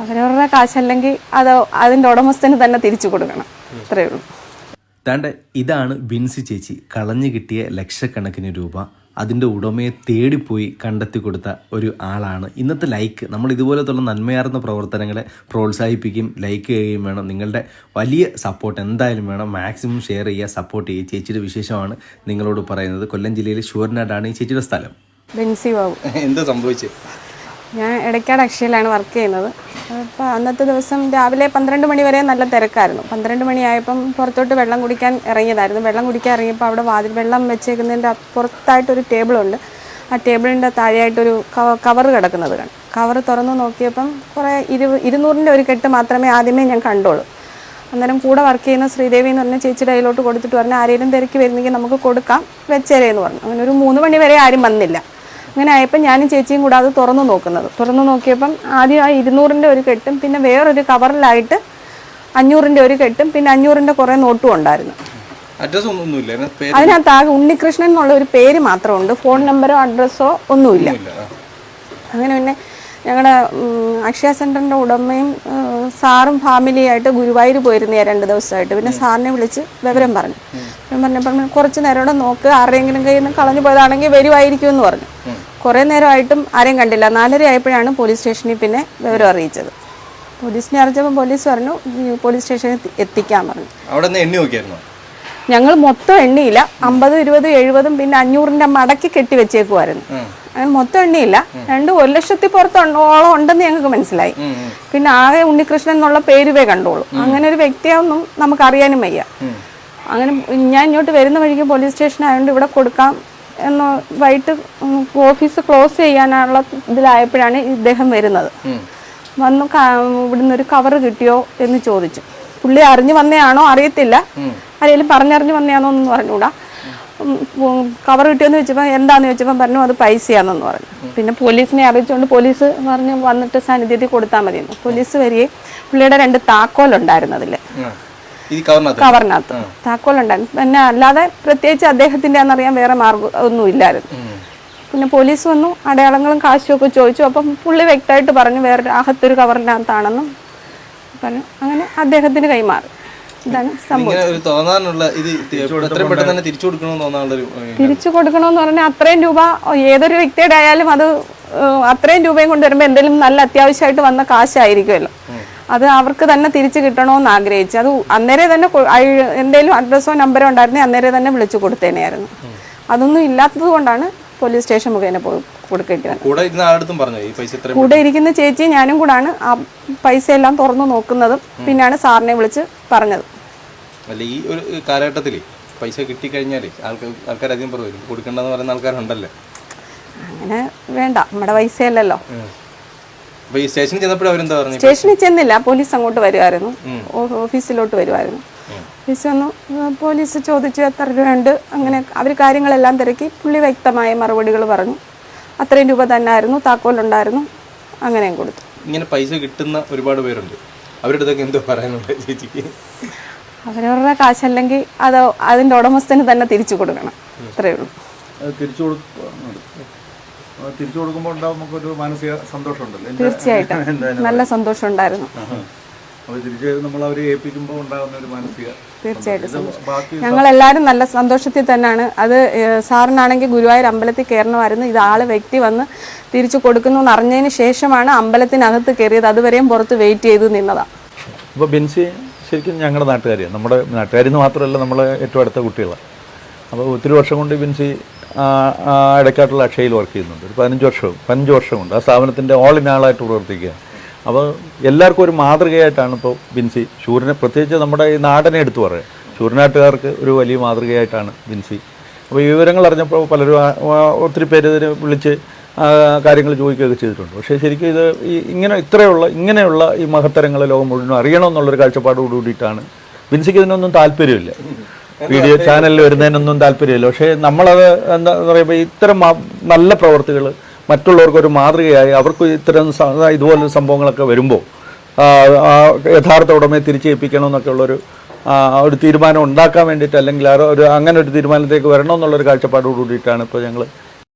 അവരവരുടെ കാശല്ലെങ്കിൽ അത് അതിന്റെ ഉടമസ്ഥന് തന്നെ തിരിച്ചു കൊടുക്കണം. അത്രയേ ഉള്ളൂ. താണ്ട ഇതാണ് ബിൻസി ചേച്ചി കളഞ്ഞു കിട്ടിയ ലക്ഷക്കണക്കിന് രൂപ. അതിന്റെ ഉടമയെ തേടിപ്പോയി കണ്ടെത്തി കൊടുത്ത ഒരു ആളാണ്. ഇന്നത്തെ ലൈക്ക് നമ്മൾ ഇതുപോലത്തുള്ള നന്മയാർന്ന പ്രവർത്തനങ്ങളെ പ്രോത്സാഹിപ്പിക്കുകയും ലൈക്ക് ചെയ്യുകയും വേണം. നിങ്ങളുടെ വലിയ സപ്പോർട്ട് എന്തായാലും വേണം. മാക്സിമം ഷെയർ ചെയ്യുക സപ്പോർട്ട് ചെയ്യുക. ചേച്ചിയുടെ വിശേഷമാണ് നിങ്ങളോട് പറയുന്നത്. കൊല്ലം ജില്ലയിലെ ഷൂർനാടാണ് ഈ ചേച്ചിയുടെ സ്ഥലം. ബെൻസി ബാബു. എന്താ സംഭവിച്ചത് ഞാൻ ഇടയ്ക്കാട് അക്ഷയയിലാണ് വർക്ക് ചെയ്യുന്നത്. അപ്പോൾ അന്നത്തെ ദിവസം രാവിലെ പന്ത്രണ്ട് മണി വരെ നല്ല തിരക്കായിരുന്നു. പന്ത്രണ്ട് മണിയായപ്പം പുറത്തോട്ട് വെള്ളം കുടിക്കാൻ ഇറങ്ങിയതായിരുന്നു. വെള്ളം കുടിക്കാൻ ഇറങ്ങിയപ്പോൾ അവിടെ വാതിൽ വെള്ളം വെച്ചേക്കുന്നതിന്റെ പുറത്തായിട്ടൊരു ടേബിളുണ്ട് ആ ടേബിളിന്റെ താഴെയായിട്ടൊരു കവർ കിടക്കുന്നത് കവർ തുറന്ന് നോക്കിയപ്പം കുറേ ഇരു ഇരുന്നൂറിന്റെ ഒരു കെട്ട് മാത്രമേ ആദ്യമേ ഞാൻ കണ്ടുള്ളൂ. അന്നേരം കൂടെ വർക്ക് ചെയ്യുന്ന ശ്രീദേവി എന്ന് പറഞ്ഞ ചേച്ചിയുടെ കയ്യിലോട്ട് കൊടുത്തിട്ട് പറഞ്ഞു ആരെങ്കിലും തിരക്കി വരുന്നെങ്കിൽ നമുക്ക് കൊടുക്കാം വെച്ചേരേ എന്ന് പറഞ്ഞു. അങ്ങനെ ഒരു മൂന്ന് മണി വരെ ആരും വന്നില്ല. അങ്ങനെ ആയപ്പോൾ ഞാനും ചേച്ചിയും കൂടെ അത് തുറന്നു നോക്കുന്നത്. തുറന്നു നോക്കിയപ്പം ആദ്യം ആ ഇരുന്നൂറിന്റെ ഒരു കെട്ടും പിന്നെ വേറൊരു കവറിലായിട്ട് അഞ്ഞൂറിന്റെ ഒരു കെട്ടും പിന്നെ അഞ്ഞൂറിന്റെ കുറേ നോട്ടും ഉണ്ടായിരുന്നു. അതിനകത്ത് ആകെ ഉണ്ണികൃഷ്ണൻ എന്നുള്ള ഒരു പേര് മാത്രമുണ്ട്. ഫോൺ നമ്പറോ അഡ്രസ്സോ ഒന്നുമില്ല. അങ്ങനെ പിന്നെ ഞങ്ങളുടെ അക്ഷയ സെന്ററിന്റെ ഉടമയും സാറും ഫാമിലിയായിട്ട് ഗുരുവായൂർ പോയിരുന്നു രണ്ട് ദിവസമായിട്ട് പിന്നെ സാറിനെ വിളിച്ച് വിവരം പറഞ്ഞു. വിവരം പറഞ്ഞപ്പോൾ കുറച്ച് നേരം നോക്ക് ആരുടെയെങ്കിലും കയ്യിൽ നിന്ന് കളഞ്ഞു പോയതാണെങ്കിൽ വരുമായിരിക്കും എന്ന് പറഞ്ഞു കുറേ നേരമായിട്ടും ആരെയും കണ്ടില്ല. നാലര ആയപ്പോഴാണ് പോലീസ് സ്റ്റേഷനിൽ പിന്നെ വിവരം അറിയിച്ചത്. പോലീസിനെ അറിയിച്ചപ്പോൾ പോലീസ് പറഞ്ഞു "ഈ പോലീസ് സ്റ്റേഷനിൽ എത്തിക്കാൻ പറഞ്ഞു. അവിടെ എണ്ണി നോക്കിയായിരുന്നു? ഞങ്ങൾ മൊത്തം എണ്ണിയില്ല. അമ്പതും ഇരുപതും എഴുപതും പിന്നെ അഞ്ഞൂറിന്റെ മടക്കി കെട്ടി വെച്ചേക്കുമായിരുന്നു അങ്ങനെ മൊത്തം എണ്ണിയില്ല. രണ്ട് ഒരു ലക്ഷത്തി പുറത്തോളം ഉണ്ടെന്ന് ഞങ്ങൾക്ക് മനസ്സിലായി. പിന്നെ ആകെ ഉണ്ണികൃഷ്ണൻ എന്നുള്ള പേരുവേ കണ്ടോളൂ അങ്ങനെ ഒരു വ്യക്തിയൊന്നും നമുക്ക് അറിയാനും വയ്യ. അങ്ങനെ ഞാൻ ഇങ്ങോട്ട് വരുന്ന വഴിക്ക് പോലീസ് സ്റ്റേഷൻ ആയതുകൊണ്ട് ഇവിടെ കൊടുക്കാം എന്ന് വൈകിട്ട് ഓഫീസ് ക്ലോസ് ചെയ്യാനുള്ള ഇതിലായപ്പോഴാണ് ഇദ്ദേഹം വരുന്നത്. വന്ന് ഇവിടുന്ന് ഒരു കവർ കിട്ടിയോ എന്ന് ചോദിച്ചു. പുള്ളി അറിഞ്ഞു വന്നയാണോ? അറിയത്തില്ല. ആരെങ്കിലും പറഞ്ഞറിഞ്ഞു വന്നയാണോ എന്ന് പറഞ്ഞുകൂടാ കവർ കിട്ടിയോന്ന് വെച്ചപ്പോൾ എന്താന്ന് ചോദിച്ചപ്പോൾ പറഞ്ഞു അത് പൈസയാണെന്ന് പറഞ്ഞു. പിന്നെ പോലീസിനെ അറിയിച്ചുകൊണ്ട് പോലീസ് പറഞ്ഞു വന്നിട്ട് സാന്നിധ്യത്തിൽ കൊടുത്താൽ മതിയെന്ന്. പോലീസ് വരികയും പുള്ളിയുടെ രണ്ട് താക്കോലുണ്ടായിരുന്നു അതിൽ കവറിനകത്ത്? താക്കോലുണ്ടായിരുന്നു പിന്നെ അല്ലാതെ പ്രത്യേകിച്ച് അദ്ദേഹത്തിന്റെ എന്നറിയാൻ വേറെ മാർഗം ഒന്നും ഇല്ലായിരുന്നു പിന്നെ പോലീസ് വന്നു അടയാളങ്ങളും കാശും ഒക്കെ ചോദിച്ചു. അപ്പം പുള്ളി വ്യക്തമായിട്ട് പറഞ്ഞു വേറെ അകത്തൊരു കവറിനകത്താണെന്നും പറഞ്ഞു. അങ്ങനെ അദ്ദേഹത്തിന് കൈമാറി. ഇതാണ് സംഭവം. ഒരു തോന്നാനുള്ള ഇത് എത്രയും പെട്ടെന്ന് തന്നെ തിരിച്ചു കൊടുക്കണമെന്ന് തോന്നാനുള്ള ഒരു തിരിച്ചു കൊടുക്കണമെന്ന് പറഞ്ഞാൽ അത്രയും രൂപ ഏതൊരു വ്യക്തിയുടെ ആയാലും അത് അത്രയും രൂപയും കൊണ്ട് വരുമ്പോൾ എന്തെങ്കിലും നല്ല അത്യാവശ്യമായിട്ട് വന്ന കാശായിരിക്കുമല്ലോ. അത് അവർക്ക് തന്നെ തിരിച്ചു കിട്ടണമെന്ന് ആഗ്രഹിച്ചു. അത് അന്നേരം തന്നെ എന്തെങ്കിലും അഡ്രസ്സോ നമ്പറോ ഉണ്ടായിരുന്നെങ്കിൽ അന്നേരം തന്നെ വിളിച്ചു കൊടുത്തേനെയായിരുന്നു. അതൊന്നും ഇല്ലാത്തത് കൊണ്ടാണ് പോലീസ് സ്റ്റേഷൻ മുഖേന പോയി കൊടുക്കേണ്ടി വന്നത് കൂടെ ഇരിക്കുന്ന ചേച്ചി ഞാനും കൂടാണ് ആ പൈസ എല്ലാം തുറന്നു നോക്കുന്നതും പിന്നാണ് സാറിനെ വിളിച്ച് പറഞ്ഞത്. അല്ല ഈ ഒരു കാലഘട്ടത്തിൽ പൈസ കിട്ടിക്കഴിഞ്ഞാൽ ആൾക്കാർ ആൾക്കാർ അധികം പറയും കൊടുക്കണ്ടെന്ന് പറയുന്ന ആൾക്കാരുണ്ടല്ലേ? അങ്ങനെ വേണ്ട നമ്മുടെ പൈസയല്ലല്ലോ. സ്റ്റേഷനിൽ അവരെന്താ പറഞ്ഞു? സ്റ്റേഷനിൽ ചെന്നില്ല. പോലീസ് അങ്ങോട്ട് വരുമായിരുന്നു ഓ- ഓഫീസിലോട്ട് വരുമായിരുന്നു ഓഫീസ് വന്നു. പോലീസ് ചോദിച്ചു എത്ര രൂപയുണ്ട്? അങ്ങനെ അവർ കാര്യങ്ങളെല്ലാം തിരക്കി പുള്ളി വ്യക്തമായ മറുപടികൾ പറഞ്ഞു. അത്രയും രൂപ തന്നെ ആയിരുന്നു താക്കോലുണ്ടായിരുന്നു. അങ്ങനെയും കൊടുത്തു. ഇങ്ങനെ പൈസ കിട്ടുന്ന ഒരുപാട് പേരുണ്ട്. അവരുടെ എന്തോ പറയാനുണ്ട് ചേച്ചിക്ക്? അവരവരുടെ കാശല്ലെങ്കിൽ അത് അതിന്റെ ഉടമസ്ഥന് തന്നെ തിരിച്ചു കൊടുക്കണം. അത്രയേ ഉള്ളൂ. തിരിച്ചു കൊടുക്കുക തിരിച്ചു കൊടുക്കുമ്പോൾ ഉണ്ടാവും നമുക്കൊരു മാനസിക സന്തോഷമുണ്ടല്ലോ. തീർച്ചയായിട്ടും. നല്ല സന്തോഷം. ഉണ്ടായിരുന്നു തീർച്ചയായിട്ടും ഞങ്ങൾ എല്ലാവരും നല്ല സന്തോഷത്തിൽ തന്നെയാണ്. അത് സാറിനാണെങ്കിൽ ഗുരുവായൂർ അമ്പലത്തിൽ കയറണമായിരുന്നു. ഇത് ആൾ വ്യക്തി വന്ന് തിരിച്ചു കൊടുക്കുന്നു എന്ന് അറിഞ്ഞതിന് ശേഷമാണ് അമ്പലത്തിനകത്ത് കയറിയത്. അതുവരെയും പുറത്ത് വെയിറ്റ് ചെയ്ത് നിന്നതാണ് അപ്പോൾ ബിൻസി ശരിക്കും ഞങ്ങളുടെ നാട്ടുകാരിയാണ് നമ്മുടെ നാട്ടുകാരെന്ന് മാത്രമല്ല നമ്മളെ ഏറ്റവും അടുത്ത കുട്ടികളാണ് അപ്പോൾ ഒത്തിരി വർഷം കൊണ്ട് ബിൻസി ആ, അക്ഷയിൽ വർക്ക് ചെയ്യുന്നുണ്ട്. ഒരു പതിനഞ്ച് വർഷവും പതിനഞ്ച് വർഷമുണ്ട്. ആ സ്ഥാപനത്തിന്റെ ഓൾ ഇൻ ആളായിട്ട് പ്രവർത്തിക്കുക. അപ്പോൾ എല്ലാവർക്കും ഒരു മാതൃകയായിട്ടാണ് ഇപ്പോൾ ബിൻസി ശൂരനെ പ്രത്യേകിച്ച് നമ്മുടെ ഈ നാടനെ എടുത്തു പറയാം. ശൂരനാട്ടുകാർക്ക് ഒരു വലിയ മാതൃകയായിട്ടാണ് ബിൻസി. അപ്പോൾ ഈ വിവരങ്ങൾ അറിഞ്ഞപ്പോൾ പലരും ഒത്തിരി പേര് ഇതിനെ വിളിച്ച് കാര്യങ്ങൾ ചോദിക്കുകയൊക്കെ ചെയ്തിട്ടുണ്ട്. പക്ഷേ ശരിക്കും ഇത് ഈ ഇങ്ങനെ ഇത്രയുള്ള ഇങ്ങനെയുള്ള ഈ മഹത്തരങ്ങൾ ലോകം മുഴുവൻ അറിയണമെന്നുള്ളൊരു കാഴ്ചപ്പാടോട് കൂടിയിട്ടാണ് ബിൻസിക്ക് ഇതിനൊന്നും താല്പര്യമില്ല. വീഡിയോ ചാനലിൽ വരുന്നതിനൊന്നും താല്പര്യമില്ല. പക്ഷേ നമ്മളത് എന്താ പറയുമ്പോൾ ഇത്തരം നല്ല പ്രവർത്തികൾ മറ്റുള്ളവർക്ക് ഒരു മാതൃകയായി അവർക്ക് ഇത്തരം ഇതുപോലെ ഇതുപോലുള്ള സംഭവങ്ങളൊക്കെ വരുമ്പോൾ യഥാർത്ഥ ഉടമയെ തിരിച്ചേൽപ്പിക്കണമെന്നൊക്കെ ഉള്ളൊരു ഒരു തീരുമാനം ഉണ്ടാക്കാൻ വേണ്ടിയിട്ട് അല്ലെങ്കിൽ ആരോ ഒരു അങ്ങനെ ഒരു തീരുമാനത്തേക്ക് വരണമെന്നുള്ളൊരു കാഴ്ചപ്പാടോട് കൂടിയിട്ടാണ് ഇപ്പോൾ ഞങ്ങൾ